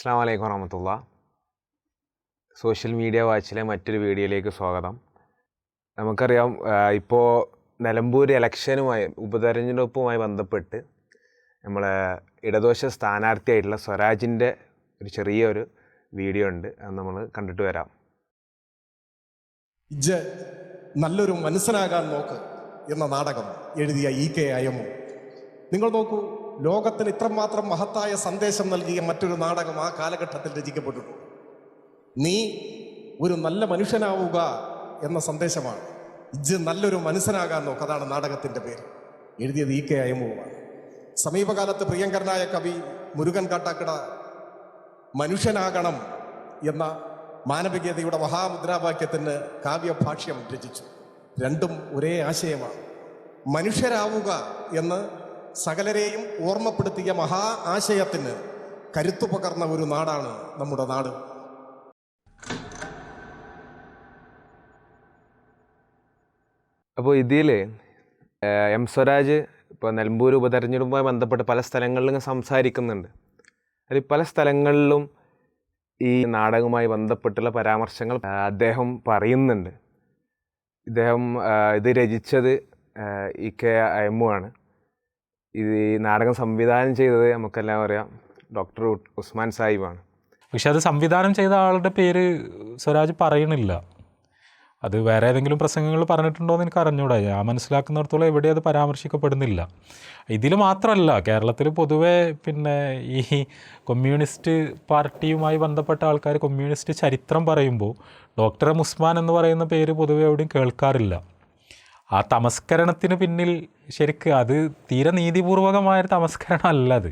അസ്സാം വലൈക്കും വറഹമത്തുള്ള. സോഷ്യൽ മീഡിയ വാച്ചിലെ മറ്റൊരു വീഡിയോയിലേക്ക് സ്വാഗതം. നമുക്കറിയാം ഇപ്പോൾ നിലമ്പൂർ ഇലക്ഷനുമായി ഉപതെരഞ്ഞെടുപ്പുമായി ബന്ധപ്പെട്ട് നമ്മളെ ഇടദോഷ സ്ഥാനാർത്ഥിയായിട്ടുള്ള സ്വരാജിന്റെ ഒരു ചെറിയൊരു വീഡിയോ ഉണ്ട്. അത് നമ്മൾ കണ്ടിട്ട് വരാം. ഇജ് നല്ലൊരു മനസ്സിലാകാൻ നോക്ക് എന്ന നാടകം എഴുതിയ ഇ കെ അയമു നിങ്ങൾ നോക്കൂ ലോകത്തിന് ഇത്രമാത്രം മഹത്തായ സന്ദേശം നൽകിയ മറ്റൊരു നാടകം ആ കാലഘട്ടത്തിൽ രചിക്കപ്പെട്ടിട്ടുണ്ട്. നീ ഒരു നല്ല മനുഷ്യനാവുക എന്ന സന്ദേശമാണ്. ഇജ് നല്ലൊരു മനുഷ്യനാകാൻ നോക്ക്. അതാണ് നാടകത്തിന്റെ പേര്. എഴുതിയത് ഇ കെ അയമുവാണ്. സമീപകാലത്ത് പ്രിയങ്കരനായ കവി മുരുകൻ കാട്ടാക്കട മനുഷ്യനാകണം എന്ന മാനവികതയുടെ മഹാമുദ്രാവാക്യത്തിന് കാവ്യഭാഷ്യം രചിച്ചു. രണ്ടും ഒരേ ആശയമാണ്. മനുഷ്യരാവുക എന്ന് സകലരെയും ഓർമ്മപ്പെടുത്തിയ മഹാ ആശയത്തിന് കരുത്തു പകർന്ന ഒരു നാടാണ് നമ്മുടെ നാട്. അപ്പോൾ ഇതിൽ എം സ്വരാജ് ഇപ്പോൾ നിലമ്പൂർ ഉപതെരഞ്ഞെടുപ്പുമായി ബന്ധപ്പെട്ട് പല സ്ഥലങ്ങളിലും സംസാരിക്കുന്നുണ്ട്. അതിൽ പല സ്ഥലങ്ങളിലും ഈ നാടകവുമായി ബന്ധപ്പെട്ടുള്ള പരാമർശങ്ങൾ അദ്ദേഹം പറയുന്നുണ്ട്. ഇദ്ദേഹം ഇത് രചിച്ചത് ഇ കെ എമ്മു ആണ്. ഇത് ഈ നാടകം സംവിധാനം ചെയ്തത് നമുക്കെല്ലാം അറിയാം. ഡോക്ടർ ഉസ്മാൻ സാഹിബാണ്. പക്ഷെ അത് സംവിധാനം ചെയ്ത ആളുടെ പേര് സ്വരാജ് പറയണില്ല. അത് വേറെ ഏതെങ്കിലും പ്രസംഗങ്ങൾ പറഞ്ഞിട്ടുണ്ടോ എന്ന് എനിക്ക് അറിഞ്ഞൂടാ. ഞാൻ മനസ്സിലാക്കുന്നിടത്തോളം എവിടെ അത് പരാമർശിക്കപ്പെടുന്നില്ല. ഇതിൽ മാത്രമല്ല കേരളത്തിൽ പൊതുവേ പിന്നെ ഈ കമ്മ്യൂണിസ്റ്റ് പാർട്ടിയുമായി ബന്ധപ്പെട്ട ആൾക്കാർ കമ്മ്യൂണിസ്റ്റ് ചരിത്രം പറയുമ്പോൾ ഡോക്ടർ ഉസ്മാൻ എന്ന് പറയുന്ന പേര് പൊതുവെ എവിടെയും കേൾക്കാറില്ല. ആ തമസ്കരണത്തിന് പിന്നിൽ ശരിക്ക് അത് തീരെ നീതിപൂർവകമായൊരു തമസ്കരണം അല്ല അത്.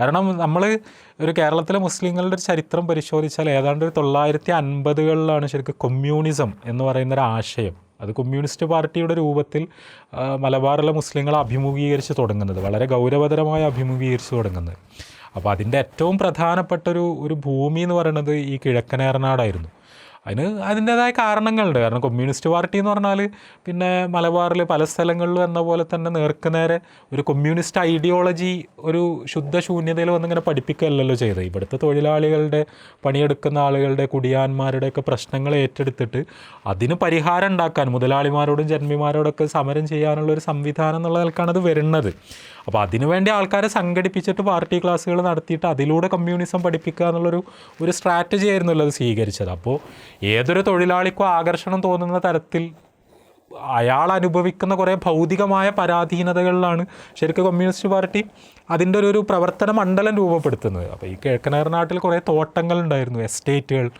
കാരണം നമ്മൾ ഒരു കേരളത്തിലെ മുസ്ലിങ്ങളുടെ ഒരു ചരിത്രം പരിശോധിച്ചാൽ ഏതാണ്ട് ഒരു തൊള്ളായിരത്തി അൻപതുകളിലാണ് ശരിക്കും കമ്മ്യൂണിസം എന്ന് പറയുന്ന ഒരു ആശയം. അത് കമ്മ്യൂണിസ്റ്റ് പാർട്ടിയുടെ രൂപത്തിൽ മലബാറിലെ മുസ്ലിങ്ങളെ അഭിമുഖീകരിച്ച് തുടങ്ങുന്നത് വളരെ ഗൗരവതരമായി അഭിമുഖീകരിച്ച് തുടങ്ങുന്നത്. അപ്പോൾ അതിന്റെ ഏറ്റവും പ്രധാനപ്പെട്ട ഒരു ഒരു ഭൂമി എന്ന് പറയുന്നത് ഈ കിഴക്കനേറനാടായിരുന്നു അതിന് അതിന്റേതായ കാരണങ്ങളുണ്ട്. കാരണം കമ്മ്യൂണിസ്റ്റ് പാർട്ടി എന്ന് പറഞ്ഞാൽ പിന്നെ മലബാറിൽ പല സ്ഥലങ്ങളിലും എന്ന പോലെ തന്നെ നേർക്കുനേരെ ഒരു കമ്മ്യൂണിസ്റ്റ് ഐഡിയോളജി ഒരു ശുദ്ധ ശുദ്ധശൂന്യതയിൽ വന്നിങ്ങനെ പഠിപ്പിക്കുകയല്ലല്ലോ ചെയ്തത്. ഇവിടുത്തെ തൊഴിലാളികളുടെ പണിയെടുക്കുന്ന ആളുകളുടെ കുടിയാന്മാരുടെയൊക്കെ പ്രശ്നങ്ങൾ ഏറ്റെടുത്തിട്ട് അതിന് പരിഹാരം ഉണ്ടാക്കാൻ മുതലാളിമാരോടും ജന്മിമാരോടൊക്കെ സമരം ചെയ്യാനുള്ള ഒരു സംവിധാനം എന്നുള്ള നിലക്കാണ് അത് വരുന്നത്. അപ്പോൾ അതിനുവേണ്ടി ആൾക്കാരെ സംഘടിപ്പിച്ചിട്ട് പാർട്ടി ക്ലാസ്സുകൾ നടത്തിയിട്ട് അതിലൂടെ കമ്മ്യൂണിസം പഠിപ്പിക്കുക എന്നുള്ളൊരു ഒരു സ്ട്രാറ്റജി ആയിരുന്നല്ലോ അത് സ്വീകരിച്ചത്. അപ്പോൾ ഏതൊരു തൊഴിലാളിക്കും ആകർഷണം തോന്നുന്ന തരത്തിൽ അയാൾ അനുഭവിക്കുന്ന കുറേ ഭൗതികമായ പരാധീനതകളിലാണ് ശരിക്കും കമ്മ്യൂണിസ്റ്റ് പാർട്ടി അതിന്റെ ഒരു പ്രവർത്തന മണ്ഡലം രൂപപ്പെടുത്തുന്നത്. അപ്പോൾ ഈ കിഴക്കനേർ നാട്ടിൽ കുറേ തോട്ടങ്ങൾ ഉണ്ടായിരുന്നു എസ്റ്റേറ്റുകൾ.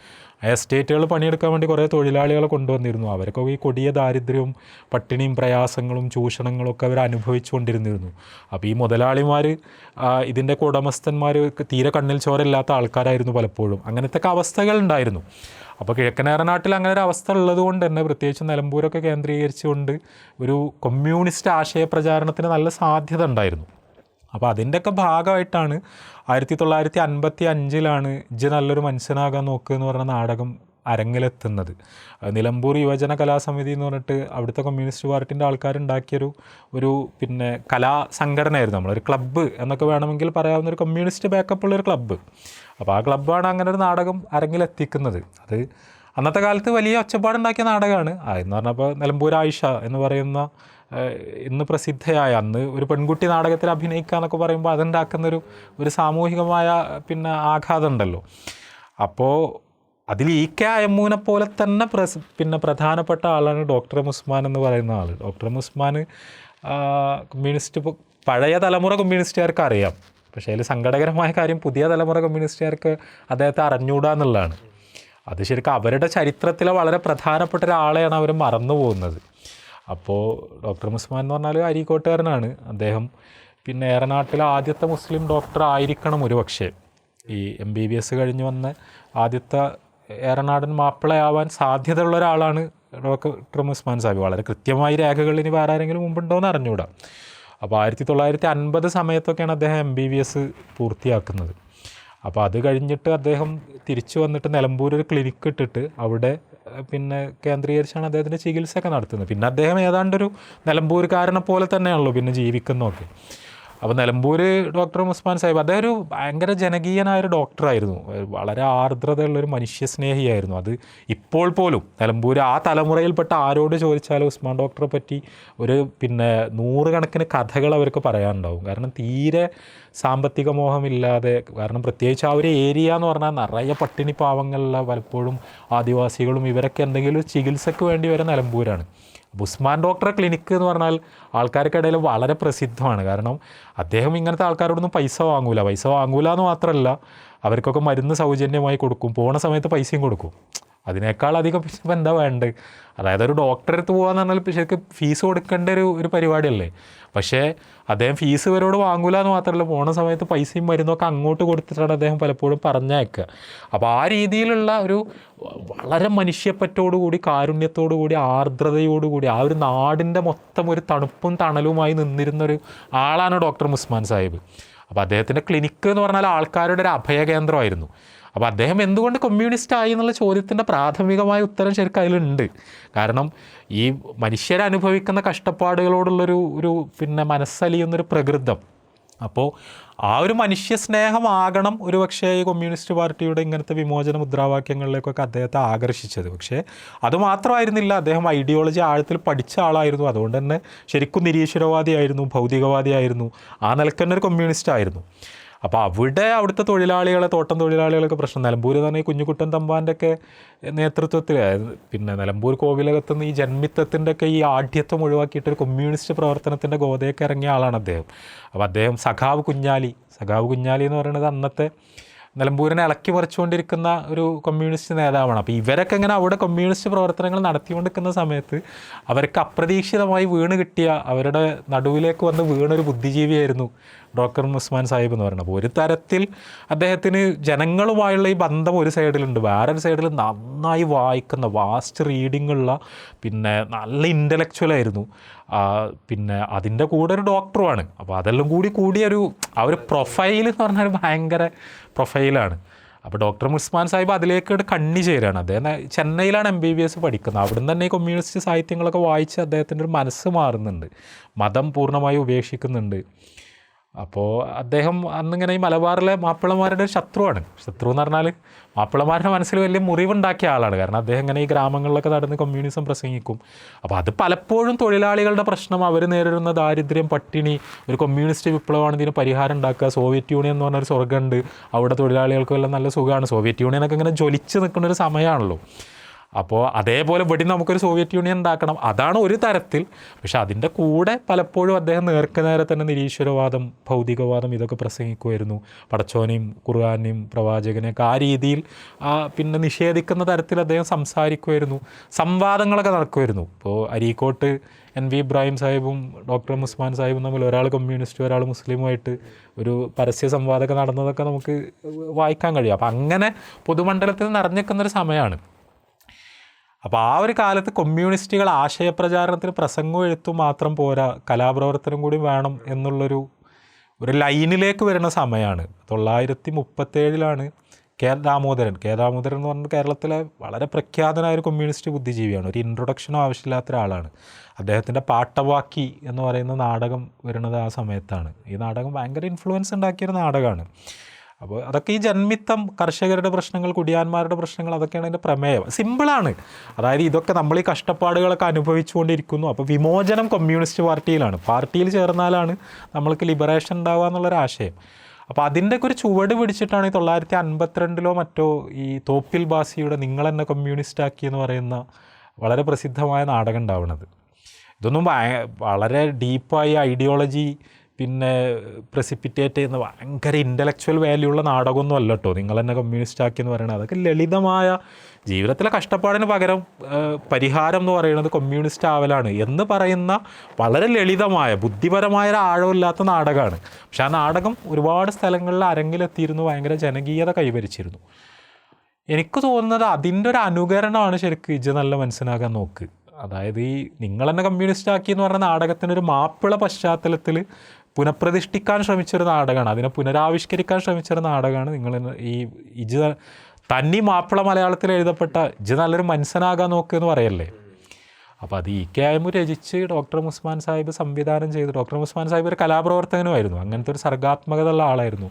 എസ്റ്റേറ്റുകൾ പണിയെടുക്കാൻ വേണ്ടി കുറേ തൊഴിലാളികളെ കൊണ്ടുവന്നിരുന്നു. അവർക്കൊക്കെ ഈ കൊടിയ ദാരിദ്ര്യവും പട്ടിണിയും പ്രയാസങ്ങളും ചൂഷണങ്ങളും ഒക്കെ അവർ അനുഭവിച്ചു കൊണ്ടിരുന്നിരുന്നു. അപ്പോൾ ഈ മുതലാളിമാർ ഇതിന്റെ ഉടമസ്ഥന്മാർ തീരെ കണ്ണിൽ ചോരയില്ലാത്ത ആൾക്കാരായിരുന്നു പലപ്പോഴും. അങ്ങനത്തെ അവസ്ഥകൾ ഉണ്ടായിരുന്നു. അപ്പോൾ കിഴക്കനേറനാട്ടിൽ അങ്ങനെ ഒരു അവസ്ഥ ഉള്ളത് കൊണ്ട് തന്നെ പ്രത്യേകിച്ച് നിലമ്പൂരൊക്കെ കേന്ദ്രീകരിച്ചുകൊണ്ട് ഒരു കമ്മ്യൂണിസ്റ്റ് ആശയ പ്രചാരണത്തിന് നല്ല സാധ്യത ഉണ്ടായിരുന്നു. അപ്പോൾ അതിന്റെയൊക്കെ ഭാഗമായിട്ടാണ് ആയിരത്തി തൊള്ളായിരത്തി അൻപത്തി അഞ്ചിലാണ് ഇജ്ജ് നല്ലൊരു മനുഷ്യനാകാൻ നോക്കുക എന്ന് പറഞ്ഞ നാടകം അരങ്ങിലെത്തുന്നത്. നിലമ്പൂർ യുവജന കലാസമിതി എന്ന് പറഞ്ഞിട്ട് അവിടുത്തെ കമ്മ്യൂണിസ്റ്റ് പാർട്ടിന്റെ ആൾക്കാരുണ്ടാക്കിയൊരു ഒരു പിന്നെ കലാ സംഘടനയായിരുന്നു നമ്മളൊരു ക്ലബ്ബ് എന്നൊക്കെ വേണമെങ്കിൽ പറയാവുന്ന ഒരു കമ്മ്യൂണിസ്റ്റ് ബാക്കപ്പ് ഉള്ളൊരു ക്ലബ്ബ് അപ്പോൾ ആ ക്ലബ്ബാണ് അങ്ങനെ ഒരു നാടകം അരങ്ങിലെത്തിക്കുന്നത്. അത് അന്നത്തെ കാലത്ത് വലിയ ഒച്ചപ്പാടുണ്ടാക്കിയ നാടകമാണ്. എന്ന് പറഞ്ഞപ്പോൾ നിലമ്പൂർ ആയിഷ എന്ന് പറയുന്ന ഇന്ന് പ്രസിദ്ധയായ അന്ന് ഒരു പെൺകുട്ടി നാടകത്തിൽ അഭിനയിക്കുക എന്നൊക്കെ പറയുമ്പോൾ അതുണ്ടാക്കുന്നൊരു ഒരു സാമൂഹികമായ പിന്നെ ആഘാതം ഉണ്ടല്ലോ. അപ്പോൾ അതിൽ ഈ കെ അയമ്മൂനെ പോലെ തന്നെ പ്രസ് പിന്നെ പ്രധാനപ്പെട്ട ആളാണ് ഡോക്ടർ ഉസ്മാൻ എന്ന് പറയുന്ന ആൾ ഡോക്ടർ മുസ്മാൻ ആ, കമ്മ്യൂണിസ്റ്റ് പഴയ തലമുറ കമ്മ്യൂണിസ്റ്റുകാർക്ക് അറിയാം. പക്ഷേ അതിൽ സങ്കടകരമായ കാര്യം പുതിയ തലമുറ കമ്മ്യൂണിസ്റ്റുകാർക്ക് അദ്ദേഹത്തെ അറിഞ്ഞൂടുക എന്നുള്ളതാണ്. അത് ശരിക്കും അവരുടെ ചരിത്രത്തിലെ വളരെ പ്രധാനപ്പെട്ട ഒരാളെയാണ് അവർ മറന്നു പോകുന്നത്. അപ്പോൾ ഡോക്ടർ മുസ്മാൻ എന്ന് പറഞ്ഞാൽ അരീക്കോട്ടുകാരനാണ് അദ്ദേഹം. പിന്നെ ഏറനാട്ടിലെ ആദ്യത്തെ മുസ്ലിം ഡോക്ടർ ആയിരിക്കണം ഒരു പക്ഷേ ഈ എം ബി ബി എസ് കഴിഞ്ഞ് വന്ന ആദ്യത്തെ ഏറനാടൻ മാപ്പിളയാവാൻ സാധ്യതയുള്ള ഒരാളാണ് ഡോക്ടർ ഉസ്മാൻ സാബി. വളരെ കൃത്യമായി രേഖകൾ ഇനി വേറെ ആരെങ്കിലും മുമ്പുണ്ടോ എന്ന് അറിഞ്ഞുകൂടാ. അപ്പോൾ ആയിരത്തി തൊള്ളായിരത്തി അൻപത് സമയത്തൊക്കെയാണ് അദ്ദേഹം എം ബി ബി എസ് പൂർത്തിയാക്കുന്നത്. അപ്പോൾ അത് കഴിഞ്ഞിട്ട് അദ്ദേഹം തിരിച്ചു വന്നിട്ട് നിലമ്പൂർ ഒരു ക്ലിനിക്ക് ഇട്ടിട്ട് അവിടെ പിന്നെ കേന്ദ്രീകരിച്ചാണ് അദ്ദേഹത്തിന്റെ ചികിത്സയൊക്കെ നടത്തുന്നത്. പിന്നെ അദ്ദേഹം ഏതാണ്ടൊരു നിലമ്പൂരുകാരനെ പോലെ തന്നെയാണല്ലോ പിന്നെ ജീവിക്കുന്നതൊക്കെ. അപ്പോൾ നിലമ്പൂർ ഡോക്ടർ ഉസ്മാൻ സാഹിബ് അദ്ദേഹം ഒരു ഭയങ്കര ജനകീയനായ ഒരു ഡോക്ടറായിരുന്നു. വളരെ ആർദ്രതയുള്ളൊരു മനുഷ്യസ്നേഹിയായിരുന്നു. അത് ഇപ്പോൾ പോലും നിലമ്പൂർ ആ തലമുറയിൽപ്പെട്ട ആരോട് ചോദിച്ചാലും ഉസ്മാൻ ഡോക്ടറെ പറ്റി ഒരു പിന്നെ നൂറുകണക്കിന് കഥകൾ അവർക്ക് പറയാനുണ്ടാവും. കാരണം തീരെ സാമ്പത്തിക മോഹമില്ലാതെ കാരണം പ്രത്യേകിച്ച് ആ ഒരു ഏരിയ എന്ന് പറഞ്ഞാൽ നിറയെ പട്ടിണി പാവങ്ങളിലെ പലപ്പോഴും ആദിവാസികളും ഇവരൊക്കെ എന്തെങ്കിലും ചികിത്സയ്ക്ക് വേണ്ടി വരെ നിലമ്പൂരാണ്. ഉസ്മാൻ ഡോക്ടറെ ക്ലിനിക്ക് എന്ന് പറഞ്ഞാൽ ആൾക്കാർക്കിടയിൽ വളരെ പ്രസിദ്ധമാണ്. കാരണം അദ്ദേഹം ഇങ്ങനത്തെ ആൾക്കാരോടൊന്നും പൈസ വാങ്ങൂല. പൈസ വാങ്ങൂല എന്ന് മാത്രമല്ല അവർക്കൊക്കെ മരുന്ന് സൗജന്യമായി കൊടുക്കും. പോണ സമയത്ത് പൈസയും കൊടുക്കും. അതിനേക്കാൾ അധികം ഇപ്പം എന്താ വേണ്ടത്? അതായത് ഒരു ഡോക്ടറെ അടുത്ത് പോകാന്ന് പറഞ്ഞാൽ പക്ഷേ ഫീസ് കൊടുക്കേണ്ട ഒരു ഒരു പരിപാടിയല്ലേ? പക്ഷേ അദ്ദേഹം ഫീസ് ഇവരോട് വാങ്ങൂല എന്ന് മാത്രമല്ല പോണ സമയത്ത് പൈസയും മരുന്നൊക്കെ അങ്ങോട്ട് കൊടുത്തിട്ടാണ് അദ്ദേഹം പലപ്പോഴും പറഞ്ഞയക്കുക. അപ്പോൾ ആ രീതിയിലുള്ള ഒരു വളരെ മനുഷ്യപ്പറ്റോടുകൂടി കാരുണ്യത്തോടുകൂടി ആർദ്രതയോടുകൂടി ആ ഒരു നാടിന്റെ മൊത്തം ഒരു തണുപ്പും തണലുമായി നിന്നിരുന്നൊരു ആളാണ് ഡോക്ടർ ഉസ്മാൻ സാഹിബ്. അപ്പോൾ അദ്ദേഹത്തിന്റെ ക്ലിനിക്ക് എന്ന് പറഞ്ഞാൽ ആൾക്കാരുടെ ഒരു അഭയകേന്ദ്രമായിരുന്നു. അപ്പോൾ അദ്ദേഹം എന്തുകൊണ്ട് കമ്മ്യൂണിസ്റ്റ് ആയി എന്നുള്ള ചോദ്യത്തിന്റെ പ്രാഥമികമായ ഉത്തരം ശരിക്കും അതിലുണ്ട്. കാരണം ഈ മനുഷ്യരനുഭവിക്കുന്ന കഷ്ടപ്പാടുകളോടുള്ളൊരു ഒരു പിന്നെ മനസ്സലിയുന്നൊരു പ്രകൃതം. അപ്പോൾ ആ ഒരു മനുഷ്യ സ്നേഹമാകണം ഒരു പക്ഷേ ഈ കമ്മ്യൂണിസ്റ്റ് പാർട്ടിയുടെ ഇങ്ങനത്തെ വിമോചന മുദ്രാവാക്യങ്ങളിലേക്കൊക്കെ അദ്ദേഹത്തെ ആകർഷിച്ചത്. പക്ഷേ അതുമാത്രമായിരുന്നില്ല അദ്ദേഹം ഐഡിയോളജി ആഴത്തിൽ പഠിച്ച ആളായിരുന്നു. അതുകൊണ്ട് തന്നെ ശരിക്കും നിരീശ്വരവാദിയായിരുന്നു ഭൗതികവാദിയായിരുന്നു. ആ നിലയ്ക്ക് തന്നെ ഒരു കമ്മ്യൂണിസ്റ്റ് ആയിരുന്നു. അപ്പോൾ അവിടെ അവിടുത്തെ തൊഴിലാളികളെ തോട്ടം തൊഴിലാളികളൊക്കെ പ്രശ്നം. നിലമ്പൂർ തന്നെ ഈ കുഞ്ഞുകുട്ടൻ തമ്പാന്റെ ഒക്കെ നേതൃത്വത്തിൽ പിന്നെ നിലമ്പൂർ കോവിലകത്ത് നിന്ന് ഈ ജന്മിത്തത്തിന്റെ ഒക്കെ ഈ ആഢ്യത്വം ഒഴിവാക്കിയിട്ട് ഒരു കമ്മ്യൂണിസ്റ്റ് പ്രവർത്തനത്തിന്റെ ഗോതയൊക്കെ ഇറങ്ങിയ ആളാണ് അദ്ദേഹം. അപ്പോൾ അദ്ദേഹം സഖാവ് കുഞ്ഞാലി. സഖാവ് കുഞ്ഞാലി എന്ന് പറയുന്നത് അന്നത്തെ നിലമ്പൂരിനെ ഇളക്കി മറിച്ചുകൊണ്ടിരിക്കുന്ന ഒരു കമ്മ്യൂണിസ്റ്റ് നേതാവാണ്. അപ്പോൾ ഇവരൊക്കെ ഇങ്ങനെ അവിടെ കമ്മ്യൂണിസ്റ്റ് പ്രവർത്തനങ്ങൾ നടത്തിക്കൊണ്ടിരിക്കുന്ന സമയത്ത് അവർക്ക് അപ്രതീക്ഷിതമായി വീണ് കിട്ടിയ അവരുടെ നടുവിലേക്ക് വന്ന് വീണൊരു ബുദ്ധിജീവിയായിരുന്നു ഡോക്ടർ ഉസ്മാൻ സാഹിബ് എന്ന് പറയുന്നത്. അപ്പോൾ ഒരു തരത്തിൽ അദ്ദേഹത്തിന് ജനങ്ങളുമായുള്ള ഈ ബന്ധം ഒരു സൈഡിലുണ്ട്. വേറൊരു സൈഡിൽ നന്നായി വായിക്കുന്ന വാസ്റ്റ് റീഡിംഗ് ഉള്ള പിന്നെ നല്ല ഇന്റലക്ച്വൽ ആയിരുന്നു. പിന്നെ അതിന്റെ കൂടെ ഒരു ഡോക്ടറുമാണ് അപ്പോൾ അതെല്ലാം കൂടി കൂടിയൊരു ആ ഒരു പ്രൊഫൈൽ എന്ന് പറഞ്ഞാൽ ഭയങ്കര പ്രൊഫൈലാണ് അപ്പോൾ ഡോക്ടർ മുസ്മാൻ സാഹിബ് അതിലേക്ക് കണ്ണി ചേരാണ് അദ്ദേഹം ചെന്നൈയിലാണ് എം ബി ബി എസ് പഠിക്കുന്നത്. അവിടെ നിന്ന് തന്നെ ഈ കമ്മ്യൂണിസ്റ്റ് സാഹിത്യങ്ങളൊക്കെ വായിച്ച് അദ്ദേഹത്തിന്റെ ഒരു മനസ്സ് മാറുന്നുണ്ട്. മതം പൂർണമായി ഉപേക്ഷിക്കുന്നുണ്ട്. അപ്പോൾ അദ്ദേഹം അന്നിങ്ങനെ ഈ മലബാറിലെ മാപ്പിളമാരുടെ ഒരു ശത്രുവാണ്. ശത്രു എന്ന് പറഞ്ഞാൽ മാപ്പിളമാരുടെ മനസ്സിൽ വലിയ മുറിവുണ്ടാക്കിയ ആളാണ്. കാരണം അദ്ദേഹം ഇങ്ങനെ ഈ ഗ്രാമങ്ങളിലൊക്കെ നടന്ന് കമ്മ്യൂണിസം പ്രസംഗിക്കും. അപ്പോൾ അത് പലപ്പോഴും തൊഴിലാളികളുടെ പ്രശ്നം അവർ നേരിടുന്ന ദാരിദ്ര്യം പട്ടിണി ഒരു കമ്മ്യൂണിസ്റ്റ് വിപ്ലവമാണ് ഇതിന് പരിഹാരം ഉണ്ടാക്കുക. സോവിയറ്റ് യൂണിയൻ എന്ന് പറഞ്ഞൊരു സ്വർഗമുണ്ട്. അവിടെ തൊഴിലാളികൾക്ക് വല്ല നല്ല സുഖമാണ്. സോവിയറ്റ് യൂണിയനൊക്കെ ഇങ്ങനെ ജ്വലിച്ച് നിൽക്കുന്ന ഒരു സമയമാണല്ലോ. അപ്പോൾ അതേപോലെ ഇവിടെ നമുക്കൊരു സോവിയറ്റ് യൂണിയൻ ഉണ്ടാക്കണം. അതാണ് ഒരു തരത്തിൽ. പക്ഷെ അതിന്റെ കൂടെ പലപ്പോഴും അദ്ദേഹം നേർക്കുനേരെ തന്നെ നിരീശ്വരവാദം ഭൗതികവാദം ഇതൊക്കെ പ്രസംഗിക്കുമായിരുന്നു. പടച്ചോനെയും ഖുർആാനെയും പ്രവാചകനെയൊക്കെ ആ രീതിയിൽ പിന്നെ നിഷേധിക്കുന്ന തരത്തിൽ അദ്ദേഹം സംസാരിക്കുമായിരുന്നു. സംവാദങ്ങളൊക്കെ നടക്കുമായിരുന്നു. ഇപ്പോൾ അരീക്കോട്ട് എൻ വി ഇബ്രാഹിം സാഹിബും ഡോക്ടർ മുസ്മാൻ സാഹിബും തമ്മിൽ ഒരാൾ കമ്മ്യൂണിസ്റ്റ് ഒരാൾ മുസ്ലിമുമായിട്ട് ഒരു പരസ്യ സംവാദമൊക്കെ നടന്നതൊക്കെ നമുക്ക് വായിക്കാൻ കഴിയും. അപ്പം അങ്ങനെ പൊതുമണ്ഡലത്തിൽ നിറഞ്ഞിരിക്കുന്നൊരു സമയമാണ്. അപ്പോൾ ആ ഒരു കാലത്ത് കമ്മ്യൂണിസ്റ്റുകൾ ആശയപ്രചാരണത്തിന് പ്രസംഗവും എഴുത്തും മാത്രം പോരാ കലാപ്രവർത്തനം കൂടി വേണം എന്നുള്ളൊരു ഒരു ലൈനിലേക്ക് വരുന്ന സമയമാണ് തൊള്ളായിരത്തി മുപ്പത്തേഴിലാണ് കെ ദാമോദരൻ. കെ ദാമോദരൻ എന്ന് പറഞ്ഞാൽ കേരളത്തിലെ വളരെ പ്രഖ്യാതനായ ഒരു കമ്മ്യൂണിസ്റ്റ് ബുദ്ധിജീവിയാണ്. ഒരു ഇൻട്രൊഡക്ഷനോ ആവശ്യമില്ലാത്ത ഒരാളാണ് അദ്ദേഹത്തിന്റെ പാട്ടവാക്കി എന്ന് പറയുന്ന നാടകം വരുന്നത് ആ സമയത്താണ്. ഈ നാടകം ഭയങ്കര ഇൻഫ്ലുവൻസ് ഉണ്ടാക്കിയൊരു നാടകമാണ്. അപ്പോൾ അതൊക്കെ ഈ ജന്മിത്തം കർഷകരുടെ പ്രശ്നങ്ങൾ കുടിയാന്മാരുടെ പ്രശ്നങ്ങൾ അതൊക്കെയാണ് അതിന്റെ പ്രമേയം. സിമ്പിളാണ്. അതായത് ഇതൊക്കെ നമ്മൾ ഈ കഷ്ടപ്പാടുകളൊക്കെ അനുഭവിച്ചുകൊണ്ടിരിക്കുന്നു. അപ്പോൾ വിമോചനം കമ്മ്യൂണിസ്റ്റ് പാർട്ടിയിലാണ്. പാർട്ടിയിൽ ചേർന്നാലാണ് നമ്മൾക്ക് ലിബറേഷൻ ഉണ്ടാവുക എന്നുള്ളൊരാശയം. അപ്പോൾ അതിന്റെയൊക്കെ ഒരു ചുവട് പിടിച്ചിട്ടാണ് ഈ തൊള്ളായിരത്തി അൻപത്തിരണ്ടിലോ മറ്റോ ഈ തോപ്പിൽ ബാസിയുടെ നിങ്ങളെന്നെ കമ്മ്യൂണിസ്റ്റ് ആക്കി എന്ന് പറയുന്ന വളരെ പ്രസിദ്ധമായ നാടകം ഉണ്ടാവുന്നത് ഇതൊന്നും വളരെ ഡീപ്പായി ഐഡിയോളജി പിന്നെ പ്രസിപ്പിറ്റേറ്റ് ചെയ്യുന്ന ഭയങ്കര ഇന്റലക്ച്വൽ വാല്യൂ ഉള്ള നാടകമൊന്നും അല്ല കേട്ടോ നിങ്ങൾ തന്നെ കമ്മ്യൂണിസ്റ്റ് ആക്കി എന്ന് പറയുന്നത് അതൊക്കെ ലളിതമായ ജീവിതത്തിലെ കഷ്ടപ്പാടിന് പകരം പരിഹാരം എന്ന് പറയുന്നത് കമ്മ്യൂണിസ്റ്റ് ആവലാണ് എന്ന് പറയുന്ന വളരെ ലളിതമായ ബുദ്ധിപരമായ ഒരു ആഴമില്ലാത്ത നാടകമാണ് പക്ഷെ ആ നാടകം ഒരുപാട് സ്ഥലങ്ങളിൽ അരങ്ങിലെത്തിയിരുന്നു ഭയങ്കര ജനകീയത കൈവരിച്ചിരുന്നു. എനിക്ക് തോന്നുന്നത് അതിന്റെ ഒരു അനുകരണമാണ് ശരിക്കും ഇജ നല്ല മനസ്സിലാക്കാൻ നോക്ക്. അതായത് ഈ നിങ്ങൾ തന്നെ കമ്മ്യൂണിസ്റ്റ് ആക്കി എന്ന് പറഞ്ഞ നാടകത്തിന്റെ ഒരു മാപ്പിള പശ്ചാത്തലത്തിൽ പുനഃപ്രതിഷ്ഠിക്കാൻ ശ്രമിച്ചൊരു നാടകമാണ്. അതിനെ പുനരാവിഷ്കരിക്കാൻ ശ്രമിച്ചൊരു നാടകമാണ് നിങ്ങൾ ഈ ഇജ് തന്നി മാപ്പിള മലയാളത്തിൽ എഴുതപ്പെട്ട ഇജ് നല്ലൊരു മനുഷ്യനാകാൻ നോക്കുമെന്ന് പറയല്ലേ? അപ്പോൾ അത് ഇ കെ ആയ്മു രചിച്ച് ഡോക്ടർ ഉസ്മാൻ സാഹിബ് സംവിധാനം ചെയ്തു ഡോക്ടർ ഉസ്മാൻ സാഹിബ് ഒരു കലാപ്രവർത്തകനുമായിരുന്നു. അങ്ങനത്തെ ഒരു സർഗാത്മകത ഉള്ള ആളായിരുന്നു.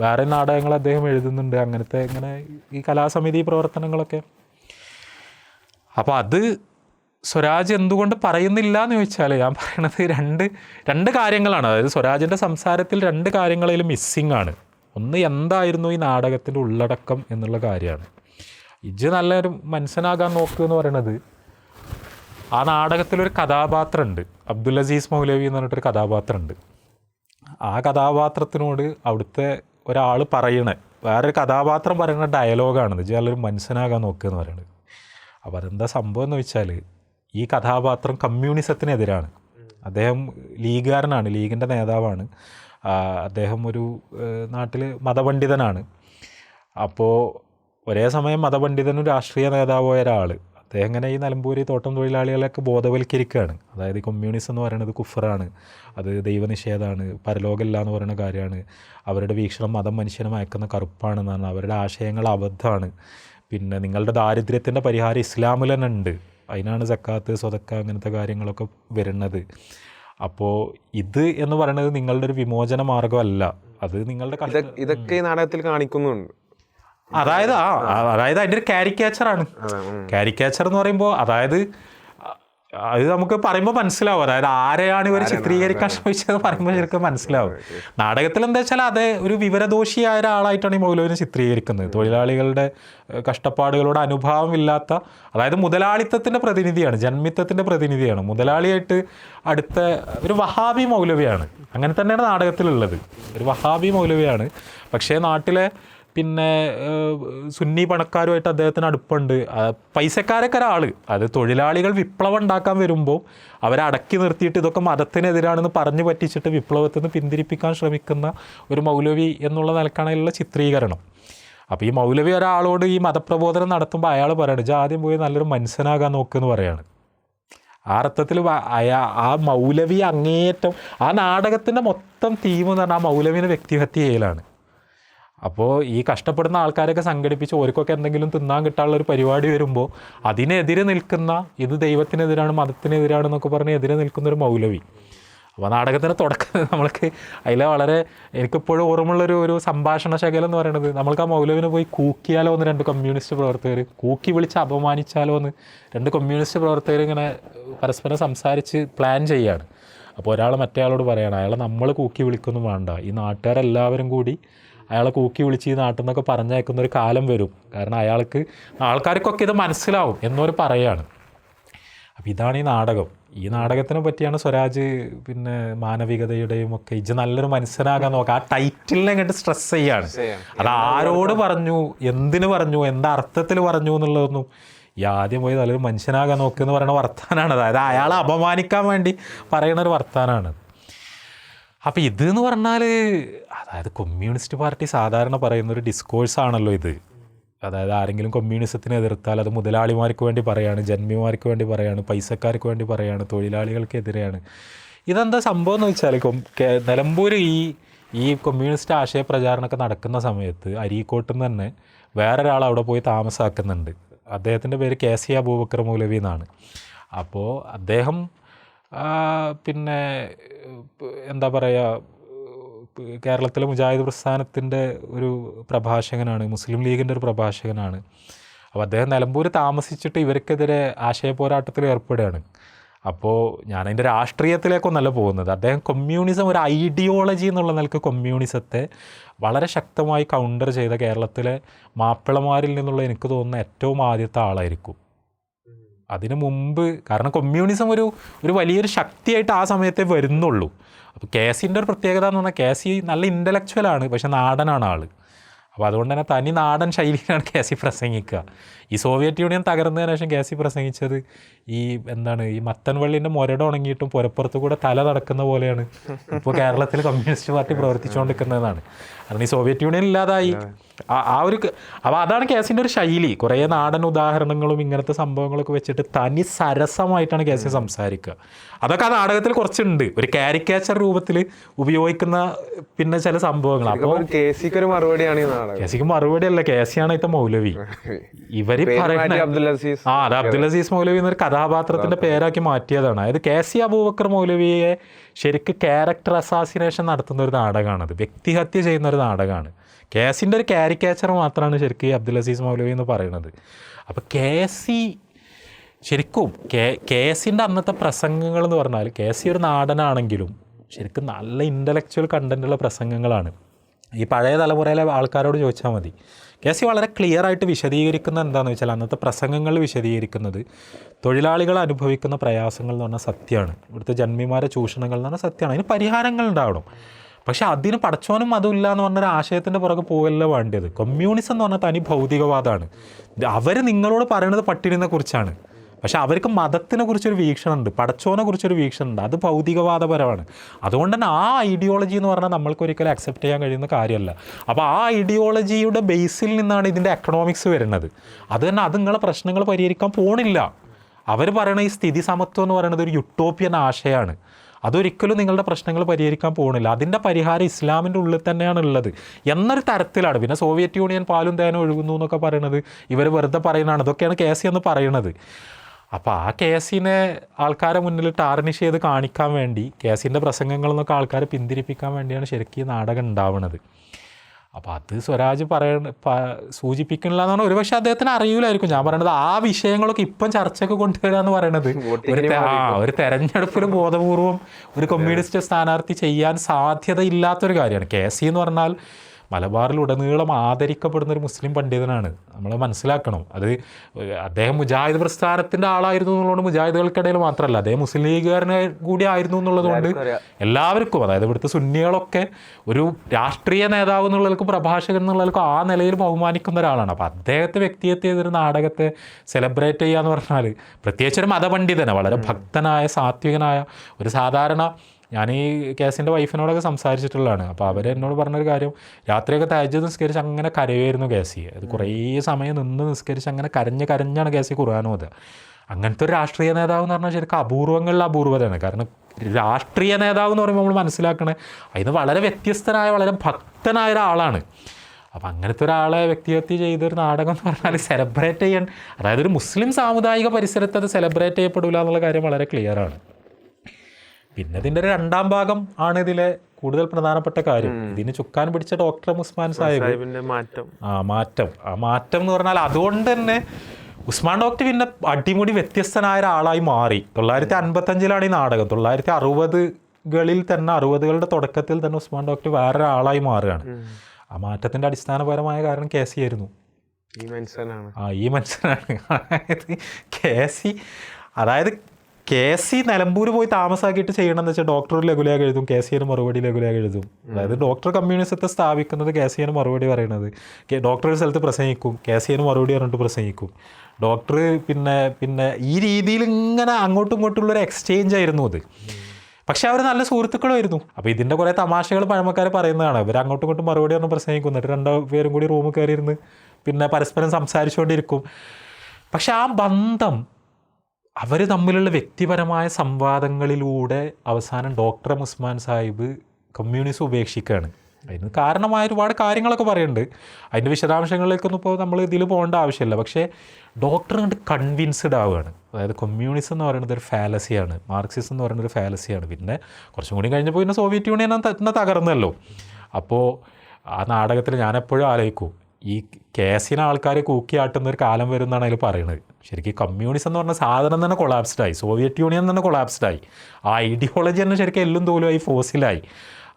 വേറെ നാടകങ്ങൾ അദ്ദേഹം എഴുതുന്നുണ്ട്. അങ്ങനത്തെ ഇങ്ങനെ ഈ കലാസമിതി പ്രവർത്തനങ്ങളൊക്കെ. അപ്പോൾ അത് സ്വരാജ് എന്തുകൊണ്ട് പറയുന്നില്ല എന്ന് ചോദിച്ചാൽ ഞാൻ പറയണത് രണ്ട് രണ്ട് കാര്യങ്ങളാണ്. അതായത് സ്വരാജിന്റെ സംസാരത്തിൽ രണ്ട് കാര്യങ്ങളിലും മിസ്സിങ് ആണ്. ഒന്ന് എന്തായിരുന്നു ഈ നാടകത്തിന്റെ ഉള്ളടക്കം എന്നുള്ള കാര്യമാണ്. ഇജ് നല്ലൊരു മനുഷ്യനാകാൻ നോക്കുക എന്ന് പറയണത് ആ നാടകത്തിലൊരു കഥാപാത്രമുണ്ട്. അബ്ദുൽ അസീസ് മൗലവി എന്ന് പറഞ്ഞിട്ടൊരു കഥാപാത്രമുണ്ട്. ആ കഥാപാത്രത്തിനോട് അവിടുത്തെ ഒരാൾ പറയണ. വേറൊരു കഥാപാത്രം പറയുന്ന ഡയലോഗാണ് ഇജ് നല്ലൊരു മനുഷ്യനാകാൻ നോക്കുക എന്ന് പറയുന്നത് അപ്പോൾ അതെന്താ സംഭവം എന്ന് വെച്ചാൽ ഈ കഥാപാത്രം കമ്മ്യൂണിസത്തിനെതിരാണ്. അദ്ദേഹം ലീഗുകാരനാണ് ലീഗിന്റെ നേതാവാണ്. അദ്ദേഹം ഒരു നാട്ടിൽ മതപണ്ഡിതനാണ്. അപ്പോൾ ഒരേ സമയം മതപണ്ഡിതനും രാഷ്ട്രീയ നേതാവായ ഒരാൾ അദ്ദേഹം ഇങ്ങനെ ഈ നിലമ്പൂരി തോട്ടം തൊഴിലാളികളെയൊക്കെ ബോധവൽക്കരിക്കുകയാണ്. അതായത് കമ്മ്യൂണിസം എന്ന് പറയുന്നത് കുഫറാണ്. അത് ദൈവനിഷേധമാണ് പരലോകമില്ല എന്ന് പറയുന്ന കാര്യമാണ്. അവരുടെ വീക്ഷണം മതം മനുഷ്യനെ മയക്കുന്ന കറുപ്പാണെന്നാണ്. അവരുടെ ആശയങ്ങൾ അബദ്ധമാണ്. പിന്നെ നിങ്ങളുടെ ദാരിദ്ര്യത്തിന്റെ പരിഹാരം ഇസ്ലാമിൽ തന്നെ ഉണ്ട്. അതിനാണ് സക്കാത്ത് സ്വതക്ക അങ്ങനത്തെ കാര്യങ്ങളൊക്കെ വരുന്നത്. അപ്പോൾ ഇത് എന്ന് പറയുന്നത് നിങ്ങളുടെ ഒരു വിമോചന മാർഗമല്ല അത് നിങ്ങളുടെ ഇതൊക്കെ ഈ നാടകത്തിൽ കാണിക്കുന്നുണ്ട്. അതായത് ആ അതായത് അതിന്റെ ഒരു കാരിക്കേച്ചറാണ് കാരിക്കേച്ചർ എന്ന് പറയുമ്പോൾ അതായത് അത് നമുക്ക് പറയുമ്പോൾ മനസ്സിലാവും. അതായത് ആരെയാണ് ഇവർ ചിത്രീകരിക്കാൻ ശ്രമിച്ചത് പറയുമ്പോൾ ശരിക്കും മനസ്സിലാവും. നാടകത്തിൽ എന്താ വെച്ചാൽ അത് ഒരു വിവരദോഷിയായ ഒരാളായിട്ടാണ് ഈ മൗലവിനെ ചിത്രീകരിക്കുന്നത്. തൊഴിലാളികളുടെ കഷ്ടപ്പാടുകളോട് അനുഭാവമില്ലാത്ത അതായത് മുതലാളിത്തത്തിന്റെ പ്രതിനിധിയാണ് ജന്മിത്തത്തിന്റെ പ്രതിനിധിയാണ്. മുതലാളിയായിട്ട് അടുത്ത ഒരു വഹാബി മൗലവിയാണ്. അങ്ങനെ തന്നെയാണ് നാടകത്തിലുള്ളത്. ഒരു വഹാബി മൗലവിയാണ്. പക്ഷേ നാട്ടിലെ പിന്നെ സുന്നി പണക്കാരുമായിട്ട് അദ്ദേഹത്തിന് അടുപ്പുണ്ട്. പൈസക്കാരൊക്കെ ഒരാൾ അത് തൊഴിലാളികൾ വിപ്ലവം ഉണ്ടാക്കാൻ വരുമ്പോൾ അവരെ അടക്കി നിർത്തിയിട്ട് ഇതൊക്കെ മതത്തിനെതിരാണെന്ന് പറഞ്ഞു പറ്റിച്ചിട്ട് വിപ്ലവത്തിൽ നിന്ന് പിന്തിരിപ്പിക്കാൻ ശ്രമിക്കുന്ന ഒരു മൗലവി എന്നുള്ള നിലക്കാണെങ്കിലുള്ള ചിത്രീകരണം. അപ്പോൾ ഈ മൗലവി ഒരാളോട് ഈ മതപ്രബോധനം നടത്തുമ്പോൾ അയാൾ പറയാണ് ആദ്യം പോയി നല്ലൊരു മനുഷ്യനാകാൻ നോക്കുമെന്ന് പറയാണ്. ആ അർത്ഥത്തിൽ അയാ ആ മൗലവി അങ്ങേയറ്റം ആ നാടകത്തിന്റെ മൊത്തം തീം എന്ന് പറഞ്ഞാൽ ആ മൗലവിനെ വ്യക്തിഹത്യ ചെയ്യലാണ്. അപ്പോൾ ഈ കഷ്ടപ്പെടുന്ന ആൾക്കാരൊക്കെ സംഘടിപ്പിച്ച് ഓർക്കൊക്കെ എന്തെങ്കിലും തിന്നാൻ കിട്ടാനുള്ള ഒരു പരിപാടി വരുമ്പോൾ അതിനെതിരെ നിൽക്കുന്ന ഇത് ദൈവത്തിനെതിരാണ് മതത്തിനെതിരാണെന്നൊക്കെ പറഞ്ഞ് എതിരെ നിൽക്കുന്ന ഒരു മൗലവി. അപ്പോൾ നാടകത്തിന്റെ തുടക്കം നമ്മൾക്ക് അതിലെ വളരെ എനിക്കിപ്പോഴും ഓർമ്മയുള്ളൊരു ഒരു സംഭാഷണ ശകലം എന്ന് പറയുന്നത് നമ്മൾക്ക് ആ മൗലവിനെ പോയി കൂക്കിയാലോ എന്ന് രണ്ട് കമ്മ്യൂണിസ്റ്റ് പ്രവർത്തകർ കൂക്കി വിളിച്ച് അപമാനിച്ചാലോ എന്ന് രണ്ട് കമ്മ്യൂണിസ്റ്റ് പ്രവർത്തകർ ഇങ്ങനെ പരസ്പരം സംസാരിച്ച് പ്ലാൻ ചെയ്യാണ്. അപ്പോൾ ഒരാൾ മറ്റേ ആളോട് പറയണം അയാളെ നമ്മൾ കൂക്കി വിളിക്കൊന്നും വേണ്ട. ഈ നാട്ടുകാരെല്ലാവരും കൂടി അയാളെ കൂക്കി വിളിച്ച് ഈ നാട്ടിൽ നിന്നൊക്കെ പറഞ്ഞയക്കുന്ന ഒരു കാലം വരും. കാരണം അയാൾക്ക് ആൾക്കാർക്കൊക്കെ ഇത് മനസ്സിലാവും എന്നൊരു പറയാണ്. അപ്പോൾ ഇതാണ് ഈ നാടകം. ഈ നാടകത്തിനെ പറ്റിയാണ് സ്വരാജ് പിന്നെ മാനവികതയുടെയും ഒക്കെ ഇജ് നല്ലൊരു മനുഷ്യനാകാൻ നോക്കുക ആ ടൈറ്റിലിനെ കണ്ട് സ്ട്രെസ് ചെയ്യാണ്. അത് ആരോട് പറഞ്ഞു എന്തിന് പറഞ്ഞു എന്താ അർത്ഥത്തിൽ പറഞ്ഞു എന്നുള്ളതൊന്നും ഈ ആദ്യം പോയി നല്ലൊരു മനുഷ്യനാകാൻ നോക്കുക എന്ന് പറയുന്ന വർത്താനാണ്. അതായത് അയാളെ അപമാനിക്കാൻ വേണ്ടി പറയുന്ന ഒരു വർത്താനാണ്. അപ്പോൾ ഇത് എന്ന് പറഞ്ഞാൽ അതായത് കമ്മ്യൂണിസ്റ്റ് പാർട്ടി സാധാരണ പറയുന്ന ഒരു ഡിസ്കോഴ്സ് ആണല്ലോ ഇത്. അതായത് ആരെങ്കിലും കമ്മ്യൂണിസത്തിനെ എതിർത്താൽ അത് മുതലാളിമാർക്ക് വേണ്ടി പറയാണ് ജന്മിമാർക്ക് വേണ്ടി പറയാണ് പൈസക്കാർക്ക് വേണ്ടി പറയാണ് തൊഴിലാളികൾക്കെതിരെയാണ്. ഇതെന്താ സംഭവം എന്ന് വെച്ചാൽ നിലമ്പൂർ ഈ ഈ കമ്മ്യൂണിസ്റ്റ് ആശയ പ്രചാരണമൊക്കെ നടക്കുന്ന സമയത്ത് അരീക്കോട്ടിൽ നിന്ന് തന്നെ വേറൊരാൾ അവിടെ പോയി താമസാക്കുന്നുണ്ട്. അദ്ദേഹത്തിന്റെ പേര് കെ സി അബൂബക്കർ മൗലവി എന്നാണ്. അപ്പോൾ അദ്ദേഹം പിന്നെ എന്താ പറയുക കേരളത്തിലെ മുജാഹിദ് പ്രസ്ഥാനത്തിന്റെ ഒരു പ്രഭാഷകനാണ് മുസ്ലിം ലീഗിന്റെ ഒരു പ്രഭാഷകനാണ്. അപ്പോൾ അദ്ദേഹം നിലമ്പൂർ താമസിച്ചിട്ട് ഇവർക്കെതിരെ ആശയ പോരാട്ടത്തിൽ ഏർപ്പെടുകയാണ്. അപ്പോൾ ഞാൻ അതിന്റെ രാഷ്ട്രീയത്തിലേക്കൊന്നല്ല പോകുന്നത്. അദ്ദേഹം കമ്മ്യൂണിസം ഒരു ഐഡിയോളജി എന്നുള്ള നിലയ്ക്ക് കമ്മ്യൂണിസത്തെ വളരെ ശക്തമായി കൗണ്ടർ ചെയ്ത കേരളത്തിലെ മാപ്പിളമാരിൽ നിന്നുള്ള എനിക്ക് തോന്നുന്ന ഏറ്റവും ആദ്യത്തെ ആളായിരിക്കും. അതിനു മുമ്പ് കാരണം കമ്മ്യൂണിസം ഒരു ഒരു വലിയൊരു ശക്തിയായിട്ട് ആ സമയത്തെ വരുന്നുള്ളൂ. അപ്പോൾ കെ സിന്റെ ഒരു പ്രത്യേകത എന്ന് പറഞ്ഞാൽ കെ സി നല്ല ഇന്റലക്ച്വലാണ് പക്ഷെ നാടനാണ് ആൾ അപ്പോൾ അതുകൊണ്ട് തന്നെ തനി നാടൻ ശൈലിയിലാണ് കെ സി പ്രസംഗിക്കുക. ഈ സോവിയറ്റ് യൂണിയൻ തകർന്നതിന് ശേഷം കെ സി പ്രസംഗിച്ചത് ഈ എന്താണ് ഈ മത്തൻവള്ളിന്റെ മുരട് ഉണങ്ങിയിട്ടും പുരപ്പുറത്ത് കൂടെ തല നടക്കുന്ന പോലെയാണ് ഇപ്പോൾ കേരളത്തിൽ കമ്മ്യൂണിസ്റ്റ് പാർട്ടി പ്രവർത്തിച്ചുകൊണ്ടിരിക്കുന്നതാണ് കാരണം ഈ സോവിയറ്റ് യൂണിയൻ ഇല്ലാതായി. ആ- ആ ഒരു അപ്പോൾ അതാണ് കേസിന്റെ ഒരു ശൈലി. കുറേ നാടൻ ഉദാഹരണങ്ങളും ഇങ്ങനത്തെ സംഭവങ്ങളൊക്കെ വെച്ചിട്ട് തനി സരസമായിട്ടാണ് കേസ് സംസാരിക്കുക. അതൊക്കെ ആ നാടകത്തിൽ കുറച്ചുണ്ട്. ഒരു കാരിക്കേച്ചർ രൂപത്തിൽ ഉപയോഗിക്കുന്ന പിന്നെ ചില സംഭവങ്ങൾ. അപ്പോൾ ഒരു കെ സിക്ക് ഒരു മറുപടിയാണ് കേസിക്ക് മറുപടി അല്ല കേസിയാണ് ഇത്ത മൗലവി. ഇവർ പറയുന്ന ആ അത് അബ്ദുൽ അസീസ് മൗലവി എന്നൊരു കഥാപാത്രത്തിന്റെ പേരാക്കി മാറ്റിയതാണ്. അതായത് കെ സി അബൂബക്കർ മൗലവിയെ ശരിക്ക് ക്യാരക്ടർ അസാസിനേഷൻ നടത്തുന്ന ഒരു നാടകമാണത്. വ്യക്തിഹത്യ ചെയ്യുന്ന ഒരു നാടകമാണ്. കേസിന്റെ ഒരു കാരിക്കേച്ചർ മാത്രമാണ് ശരിക്കും അബ്ദുൽ അസീസ് മൗലവി എന്ന് പറയുന്നത്. അപ്പോൾ കെ സി ശരിക്കും കെ കെ അന്നത്തെ പ്രസംഗങ്ങൾ എന്ന് പറഞ്ഞാൽ കെ സി ഒരു നാടനാണെങ്കിലും ശരിക്കും നല്ല ഇന്റലക്ച്വൽ കണ്ടന്റുള്ള പ്രസംഗങ്ങളാണ്. ഈ പഴയ തലമുറയിലെ ആൾക്കാരോട് ചോദിച്ചാൽ മതി. കെ സി വളരെ ക്ലിയർ ആയിട്ട് വിശദീകരിക്കുന്ന എന്താണെന്ന് വെച്ചാൽ അന്നത്തെ പ്രസംഗങ്ങൾ വിശദീകരിക്കുന്നത് തൊഴിലാളികൾ അനുഭവിക്കുന്ന പ്രയാസങ്ങൾ എന്ന് പറഞ്ഞാൽ സത്യമാണ്. ഇവിടുത്തെ ജന്മിമാരെ ചൂഷണങ്ങൾ എന്ന് പറഞ്ഞാൽ സത്യമാണ്. അതിന് പരിഹാരങ്ങൾ ഉണ്ടാവണം. പക്ഷെ അതിന് പടച്ചോനും അതുമില്ല എന്ന് പറഞ്ഞൊരു ആശയത്തിന്റെ പുറകെ പോകല്ല വേണ്ടത് കമ്മ്യൂണിസം എന്ന് പറഞ്ഞാൽ തനി ഭൗതികവാദമാണ്. അവർ നിങ്ങളോട് പറയുന്നത് പട്ടിണിനെ കുറിച്ചാണ്. പക്ഷെ അവർക്ക് മതത്തിനെ കുറിച്ചൊരു വീക്ഷണമുണ്ട് പടച്ചോനെ കുറിച്ചൊരു വീക്ഷണമുണ്ട്. അത് ഭൗതികവാദപരമാണ്. അതുകൊണ്ട് തന്നെ ആ ഐഡിയോളജി എന്ന് പറഞ്ഞാൽ നമ്മൾക്ക് ഒരിക്കലും അക്സെപ്റ്റ് ചെയ്യാൻ കഴിയുന്ന കാര്യമല്ല. അപ്പോൾ ആ ഐഡിയോളജിയുടെ ബേസിൽ നിന്നാണ് ഇതിന്റെ എക്കണോമിക്സ് വരുന്നത്. അത് തന്നെ അത് നിങ്ങളെ പ്രശ്നങ്ങൾ പരിഹരിക്കാൻ പോണില്ല. അവർ പറയണ ഈ സ്ഥിതി സമത്വം എന്ന് പറയുന്നത് ഒരു യുട്ടോപ്യൻ ആശയമാണ് അതൊരിക്കലും നിങ്ങളുടെ പ്രശ്നങ്ങൾ പരിഹരിക്കാൻ പോകുന്നില്ല അതിന്റെ പരിഹാരം ഇസ്ലാമിന്റെ ഉള്ളിൽ തന്നെയാണ് ഉള്ളത്. എന്നൊരു തരത്തിലാണ്. പിന്നെ സോവിയറ്റ് യൂണിയൻ പാലും തേനും ഒഴുകുന്നു എന്നൊക്കെ പറയുന്നത് ഇവർ വെറുതെ പറയുന്നതാണ്. ഇതൊക്കെയാണ് കെ സി എന്ന് പറയുന്നത്. അപ്പോൾ ആ കേസിനെ ആൾക്കാരെ മുന്നിൽ ടാർണിഷ് ചെയ്ത് കാണിക്കാൻ വേണ്ടി കേസിന്റെ പ്രസംഗങ്ങളിൽ നിന്നൊക്കെ ആൾക്കാരെ പിന്തിരിപ്പിക്കാൻ വേണ്ടിയാണ് ശരിക്കും ഈ നാടകം ഉണ്ടാവുന്നത് അപ്പോൾ അത് സ്വരാജ് പറയ സൂചിപ്പിക്കണില്ല എന്ന് പറഞ്ഞാൽ ഒരുപക്ഷെ അദ്ദേഹത്തിന് അറിയില്ലായിരിക്കും. ഞാൻ പറയണത് ആ വിഷയങ്ങളൊക്കെ ഇപ്പം ചർച്ചയ്ക്ക് കൊണ്ടുവരിക എന്ന് പറയണത് ഒരു ആ ഒരു തെരഞ്ഞെടുപ്പിൽ ബോധപൂർവം ഒരു കമ്മ്യൂണിസ്റ്റ് സ്ഥാനാർത്ഥി ചെയ്യാൻ സാധ്യതയില്ലാത്തൊരു കാര്യമാണ്. കെ സി എന്ന് പറഞ്ഞാൽ മലബാറിലുടനീളം ആദരിക്കപ്പെടുന്ന ഒരു മുസ്ലിം പണ്ഡിതനാണ്. നമ്മൾ മനസ്സിലാക്കണം. അത് അദ്ദേഹം മുജാഹിദ് പ്രസ്ഥാനത്തിന്റെ ആളായിരുന്നു എന്നുള്ളത് മുജാഹിദുകൾക്കിടയിൽ മാത്രമല്ല അദ്ദേഹം മുസ്ലിം ലീഗുകാരനെ കൂടി ആയിരുന്നു എന്നുള്ളതുകൊണ്ട് എല്ലാവർക്കും അതായത് ഇവിടുത്തെ സുന്നികളൊക്കെ ഒരു രാഷ്ട്രീയ നേതാവ് എന്നുള്ളവർക്കും പ്രഭാഷകൻ എന്നുള്ളവർക്കും ആ നിലയിൽ ബഹുമാനിക്കുന്ന ഒരാളാണ്. അപ്പോൾ അദ്ദേഹത്തെ വ്യക്തിയെത്തി ഒരു നാടകത്തെ സെലിബ്രേറ്റ് ചെയ്യുക എന്ന് പറഞ്ഞാൽ പ്രത്യേകിച്ച് ഒരു മതപണ്ഡിതനെ വളരെ ഭക്തനായ സാത്വികനായ ഒരു സാധാരണ ഞാൻ ഈ കേസിന്റെ വൈഫിനോടൊക്കെ സംസാരിച്ചിട്ടുള്ളതാണ്. അപ്പോൾ അവർ എന്നോട് പറഞ്ഞൊരു കാര്യം രാത്രിയൊക്കെ തയ്ച്ച് നിസ്കരിച്ച് അങ്ങനെ കരയുമായിരുന്നു കേസി അത് കുറേ സമയം നിന്ന് നിസ്കരിച്ച് അങ്ങനെ കരഞ്ഞ് കരഞ്ഞാണ് കേസി ഖുർആാനും അത്. അങ്ങനത്തെ ഒരു രാഷ്ട്രീയ നേതാവ് എന്ന് പറഞ്ഞാൽ ശരിക്കും അപൂർവങ്ങളിൽ അപൂർവതയാണ്. കാരണം രാഷ്ട്രീയ നേതാവ് എന്ന് പറയുമ്പോൾ നമ്മൾ മനസ്സിലാക്കണേ അതിന് വളരെ വ്യത്യസ്തനായ വളരെ ഭക്തനായ ഒരാളാണ്. അപ്പോൾ അങ്ങനത്തെ ഒരാളെ വ്യക്തിഹത്യ ചെയ്തൊരു നാടകം എന്ന് പറഞ്ഞാൽ സെലിബ്രേറ്റ് ചെയ്യാൻ അതായത് ഒരു മുസ്ലിം സാമുദായിക പരിസരത്ത് അത് സെലിബ്രേറ്റ് ചെയ്യപ്പെടില്ല എന്നുള്ള കാര്യം വളരെ ക്ലിയറാണ് പിന്നെ ഇതിന്റെ ഒരു രണ്ടാം ഭാഗം ആണ് ഇതിലെ കൂടുതൽ പ്രധാനപ്പെട്ട കാര്യം. ഇതിന് ചുക്കാൻ പിടിച്ച ഡോക്ടർ ഉസ്മാൻ സാഹിബ്. സാഹിബിന്റെ മാറ്റം. ആ മാറ്റം. ആ മാറ്റം എന്ന് പറഞ്ഞാൽ അതുകൊണ്ട് തന്നെ ഉസ്മാൻ ഡോക്ടർ പിന്നെ അടിമുടി വ്യത്യസ്തനായ ഒരാളായി മാറി. തൊള്ളായിരത്തി അൻപത്തഞ്ചിലാണ് ഈ നാടകം. തൊള്ളായിരത്തി അറുപതുകളിൽ തന്നെ അറുപതുകളുടെ തുടക്കത്തിൽ തന്നെ ഉസ്മാൻ ഡോക്ടർ വേറൊരാളായി മാറുകയാണ്. ആ മാറ്റത്തിന്റെ അടിസ്ഥാനപരമായ കാരണം കെ സി ആയിരുന്നു. ഈ മനുഷ്യനാണ്. ആ ഈ മനുഷ്യനാണ്. അതായത് കെ സി അതായത് കെ സി നിലമ്പൂർ പോയി താമസാക്കിയിട്ട് ചെയ്യണമെന്ന് വെച്ചാൽ ഡോക്ടർ ലഘുലേഖ എഴുതും കെ സിന് മറുപടി ലഘുലേഖ എഴുതും. അതായത് ഡോക്ടർ കമ്മ്യൂണിസത്തെ സ്ഥാപിക്കുന്നത് കെ സിന് മറുപടി പറയണത്. ഡോക്ടർ ഒരു സ്ഥലത്ത് പ്രസംഗിക്കും കെ സിന് മറുപടി പറഞ്ഞിട്ട് പ്രസംഗിക്കും. ഡോക്ടർ പിന്നെ പിന്നെ ഈ രീതിയിൽ ഇങ്ങനെ അങ്ങോട്ടും ഇങ്ങോട്ടുള്ള ഒരു എക്സ്ചേഞ്ച് ആയിരുന്നു അത്. പക്ഷെ അവർ നല്ല സുഹൃത്തുക്കളുമായിരുന്നു അപ്പോൾ ഇതിന്റെ കുറേ തമാശകൾ പഴമക്കാർ പറയുന്നതാണ്. ഇവർ അങ്ങോട്ടും ഇങ്ങോട്ടും മറുപടി പറഞ്ഞ് പ്രസംഗിക്കും. എന്നിട്ട് രണ്ടോ പേരും കൂടി റൂമിൽ കയറിയിരുന്ന് പിന്നെ പരസ്പരം സംസാരിച്ചുകൊണ്ടിരിക്കും. പക്ഷെ ആ ബന്ധം അവർ തമ്മിലുള്ള വ്യക്തിപരമായ സംവാദങ്ങളിലൂടെ അവസാനം ഡോക്ടർ ഉസ്മാൻ സാഹിബ് കമ്മ്യൂണിസം ഉപേക്ഷിക്കുകയാണ്. അതിന് കാരണമായ ഒരുപാട് കാര്യങ്ങളൊക്കെ പറയുന്നുണ്ട്. അതിന്റെ വിശദാംശങ്ങളിലേക്കൊന്നും ഇപ്പോൾ നമ്മൾ ഇതിൽ പോകേണ്ട ആവശ്യമില്ല. പക്ഷേ ഡോക്ടർ കണ്ട് കൺവിൻസ്ഡ് ആവുകയാണ്. അതായത് കമ്മ്യൂണിസം എന്ന് പറയുന്നത് ഒരു ഫാലസിയാണ് മാർക്സിസം എന്ന് പറയുന്നത് ഒരു ഫാലസിയാണ് പിന്നെ കുറച്ചും കൂടി കഴിഞ്ഞപ്പോൾ പിന്നെ സോവിയറ്റ് യൂണിയൻ തകർന്നല്ലോ. അപ്പോൾ ആ നാടകത്തിൽ ഞാനെപ്പോഴും ആലോചിക്കും ഈ കേസിനെ ആൾക്കാരെ കൂക്കിയാട്ടുന്ന ഒരു കാലം വരും എന്നാണ് അതിൽ പറയുന്നത് ശരിക്കും കമ്മ്യൂണിസം എന്ന് പറഞ്ഞ സാധനം തന്നെ കൊളാപ്സ്ഡ് ആയി. സോവിയറ്റ് യൂണിയൻ തന്നെ കൊളാപ്സ്ഡ് ആയി. ആ ഐഡിയോളജി തന്നെ ശരിക്കും എല്ലും തോലുമായി ഫോസിലായി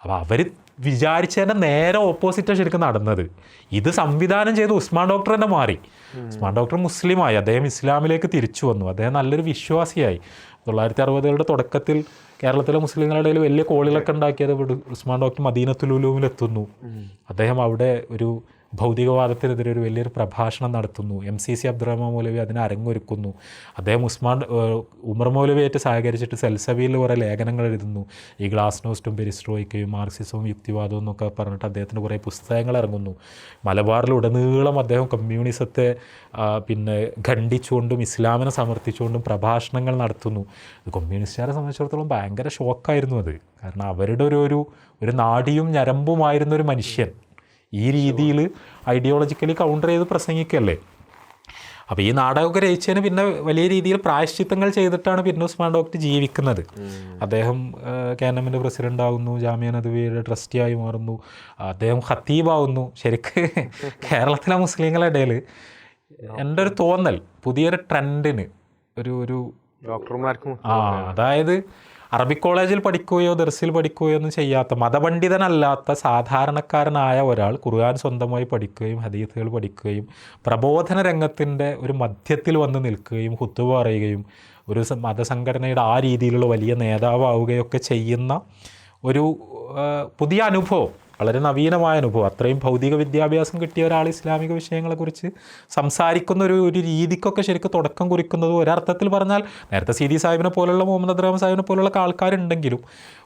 അപ്പോൾ അവർ വിചാരിച്ചതിന്റെ നേരെ ഓപ്പോസിറ്റാണ് ശരിക്കും നടന്നത്. ഇത് സംവിധാനം ചെയ്ത് ഉസ്മാൻ ഡോക്ടർ തന്നെ മാറി. ഉസ്മാൻ ഡോക്ടർ മുസ്ലിമായി. അദ്ദേഹം ഇസ്ലാമിലേക്ക് തിരിച്ചു വന്നു. അദ്ദേഹം നല്ലൊരു വിശ്വാസിയായി. തൊള്ളായിരത്തി അറുപതുകളുടെ തുടക്കത്തിൽ കേരളത്തിലെ മുസ്ലിങ്ങളുടെ ഇടയിൽ വലിയ കോളിലൊക്കെ ഉണ്ടാക്കിയത് ഉസ്മാൻ ഡോക്ടർ മദീനത്തുലൂലൂമിലെത്തുന്നു. അദ്ദേഹം അവിടെ ഒരു ഭൗതികവാദത്തിനെതിരെ ഒരു വലിയൊരു പ്രഭാഷണം നടത്തുന്നു. M C C Abdurahman Moulavi അതിനെ അരങ്ങൊരുക്കുന്നു. അദ്ദേഹം ഉസ്മാൻ ഉമർ മൗലവിയായിട്ട് സഹകരിച്ചിട്ട് സെൽസബിയിൽ കുറേ ലേഖനങ്ങൾ എഴുതുന്നു. ഈ ഗ്ലാസ് നോസ്റ്റും പെരിസ്ട്രോയിക്കയും മാർക്സിസവും യുക്തിവാദവും എന്നൊക്കെ പറഞ്ഞിട്ട് അദ്ദേഹത്തിന് കുറേ പുസ്തകങ്ങൾ ഇറങ്ങുന്നു. മലബാറിലുടനീളം അദ്ദേഹം കമ്മ്യൂണിസത്തെ പിന്നെ ഖണ്ഡിച്ചുകൊണ്ടും ഇസ്ലാമിനെ സമർത്ഥിച്ചുകൊണ്ടും പ്രഭാഷണങ്ങൾ നടത്തുന്നു. കമ്മ്യൂണിസ്റ്റുകാരെ സംബന്ധിച്ചിടത്തോളം ഭയങ്കര ഷോക്കായിരുന്നു അത്. കാരണം അവരുടെ ഒരു ഒരു ഒരു നാടിയും ഞരമ്പുമായിരുന്ന ഒരു മനുഷ്യൻ. ഈ രീതിയിൽ ഐഡിയോളജിക്കലി കൗണ്ടർ ചെയ്ത് പ്രസംഗിക്കല്ലേ അപ്പോൾ ഈ നാടകമൊക്കെ രചിച്ചതിന് പിന്നെ വലിയ രീതിയിൽ പ്രായശ്ചിത്തങ്ങൾ ചെയ്തിട്ടാണ് പിന്നെ ഉസ്മാൻ ഡോക്ടർ ജീവിക്കുന്നത്. അദ്ദേഹം കാനമിന്റെ പ്രസിഡന്റ് ആകുന്നു ജാമ്യ നദവിയുടെ ട്രസ്റ്റിയായി മാറുന്നു. അദ്ദേഹം ഖത്തീബാവുന്നു ശരിക്ക് കേരളത്തിലെ മുസ്ലിങ്ങളുടെ ഇടയിൽ എന്റെ ഒരു തോന്നൽ പുതിയൊരു ട്രെൻഡിന് ഒരു ഒരു ഡോക്ടർമാർക്കും ആ അതായത് അറബിക് കോളേജിൽ പഠിക്കുകയോ ദർസിൽ പഠിക്കുകയോ ഒന്നും ചെയ്യാത്ത മതപണ്ഡിതനല്ലാത്ത സാധാരണക്കാരനായ ഒരാൾ ഖുർആൻ സ്വന്തമായി പഠിക്കുകയും ഹദീസുകൾ പഠിക്കുകയും പ്രബോധന രംഗത്തിന്റെ ഒരു മധ്യത്തിൽ വന്ന് നിൽക്കുകയും ഹുത്തുവ പറയുകയും ഒരു മതസംഘടനയുടെ ആ രീതിയിലുള്ള വലിയ നേതാവാവുകയൊക്കെ ചെയ്യുന്ന ഒരു പുതിയ അനുഭവം. വളരെ നവീനമായ അനുഭവം. അത്രയും ഭൗതിക വിദ്യാഭ്യാസം കിട്ടിയ ഒരാൾ ഇസ്ലാമിക വിഷയങ്ങളെക്കുറിച്ച് സംസാരിക്കുന്ന ഒരു ഒരു രീതിക്കൊക്കെ ശരിക്കും തുടക്കം കുറിക്കുന്നത് ഒരർത്ഥത്തിൽ പറഞ്ഞാൽ നേരത്തെ സി. ഡി സാഹിബിനെ പോലുള്ള മുഹമ്മദ് അബ്രഹാം സാഹിബിനെ പോലുള്ള ആൾക്കാരുണ്ടെങ്കിലും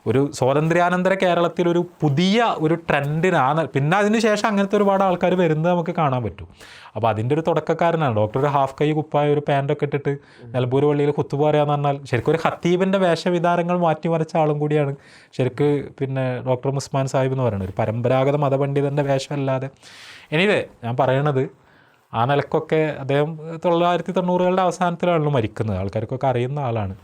ഒരു സ്വാതന്ത്ര്യാനന്തര കേരളത്തിൽ ഒരു പുതിയ ഒരു ട്രെൻഡിനാണ്. പിന്നെ അതിന് ശേഷം അങ്ങനത്തെ ഒരുപാട് ആൾക്കാർ വരുന്നത് നമുക്ക് കാണാൻ പറ്റും. അപ്പോൾ അതിന്റെ ഒരു തുടക്കക്കാരനാണ്. ഡോക്ടർ ഒരു ഹാഫ് കൈ കുപ്പായ ഒരു പാന്റൊക്കെ ഇട്ടിട്ട് നിലമ്പൂർ പള്ളിയിൽ കുത്തു പറയാന്ന് പറഞ്ഞാൽ ശരിക്കും ഒരു ഹത്തീബിന്റെ വേഷവിധാനങ്ങൾ മാറ്റിമറിച്ച ആളും കൂടിയാണ്. ശരിക്ക് പിന്നെ ഡോക്ടർ മുസ്മാൻ സാഹിബ് എന്ന് പറയുന്നത്. ഒരു പരമ്പരാഗത മതപണ്ഡിതന്റെ വേഷമല്ലാതെ. എനിവേ ഞാൻ പറയണത് ആ നിലക്കൊക്കെ അദ്ദേഹം തൊള്ളായിരത്തി തൊണ്ണൂറുകളുടെ അവസാനത്തിലാണല്ലോ മരിക്കുന്നത്. ആൾക്കാർക്കൊക്കെ അറിയുന്ന ആളാണ്.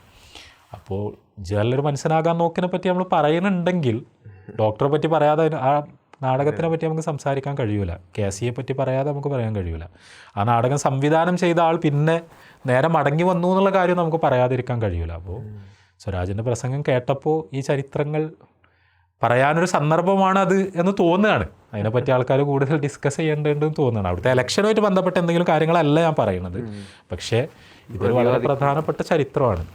അപ്പോൾ ജനലൊരു മനസ്സിനാകാൻ നോക്കിനെ പറ്റി നമ്മൾ പറയുന്നുണ്ടെങ്കിൽ ഡോക്ടറെ പറ്റി പറയാതെ ആ നാടകത്തിനെ പറ്റി നമുക്ക് സംസാരിക്കാൻ കഴിയൂല. കെ സിയെ പറ്റി പറയാതെ നമുക്ക് പറയാൻ കഴിയൂല. ആ നാടകം സംവിധാനം ചെയ്ത ആൾ പിന്നെ നേരെ മടങ്ങി വന്നു എന്നുള്ള കാര്യം നമുക്ക് പറയാതിരിക്കാൻ കഴിയൂല. അപ്പോൾ സ്വരാജിന്റെ പ്രസംഗം കേട്ടപ്പോൾ ഈ ചരിത്രങ്ങൾ പറയാനൊരു സന്ദർഭമാണ് അത് എന്ന് തോന്നുകയാണ്. അതിനെപ്പറ്റി ആൾക്കാർ കൂടുതൽ ഡിസ്കസ് ചെയ്യേണ്ടതെന്ന് തോന്നുകയാണ്. അവിടുത്തെ ഇലക്ഷനുമായിട്ട് ബന്ധപ്പെട്ട എന്തെങ്കിലും കാര്യങ്ങളല്ല ഞാൻ പറയുന്നത് പക്ഷേ ഇതൊരു വളരെ പ്രധാനപ്പെട്ട ചരിത്രമാണ്.